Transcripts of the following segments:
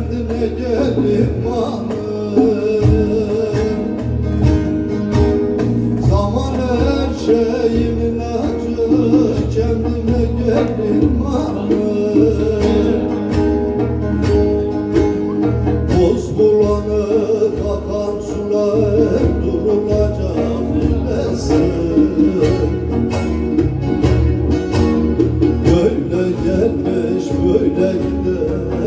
kendine gelip hanım Zaman her şeyimin acı kendine gelip hanım Boz bulanık akan sular durulacak bilesin. Böyle gelmiş böyle gider.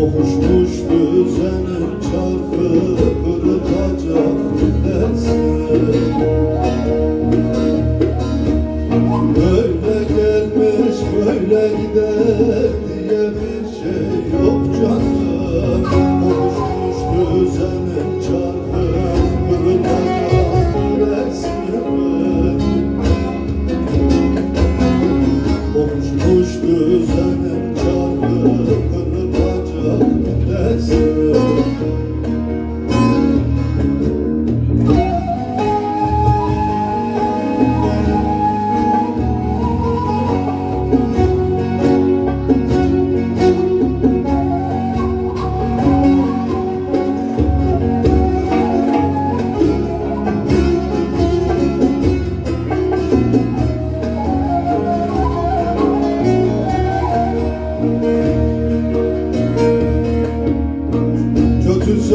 Kokuşmuş düzenin çarkı kırılacak dersin Böyle gelmiş böyle gider diye bir şey yok canım. Kokuşmuş düzenin çarkı kırılacak dersin Kokuşmuş düzenin çarkı kırılacak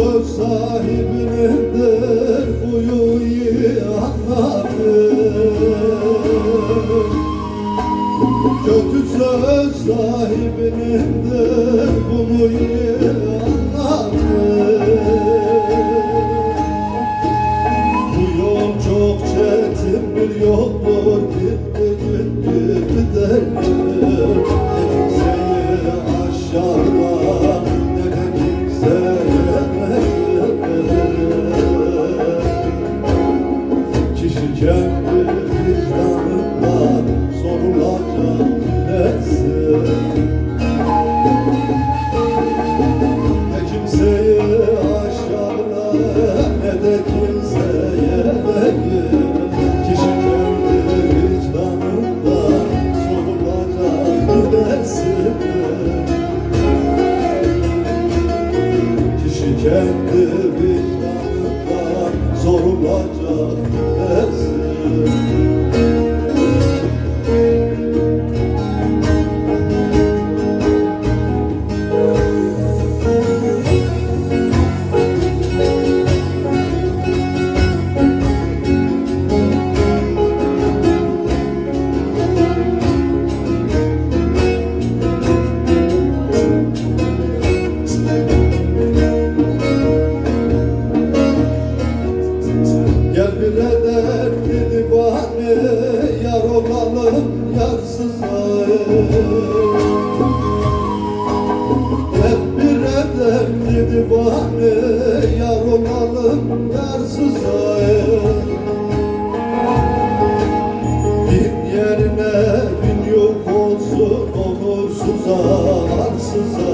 Kötü söz sahibinindir Huyu iyi anladım Kötü söz sahibinindir Bunu iyi sorulacak Gel bir dertli divane Yar olalım yarsıza Bin yerine bin yok olsun Onursuza arsıza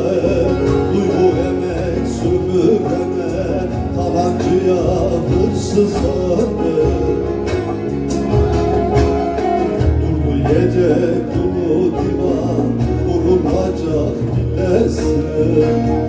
Duygu emek sömürene Talancıya hırsıza Durdu gece dolu bilesin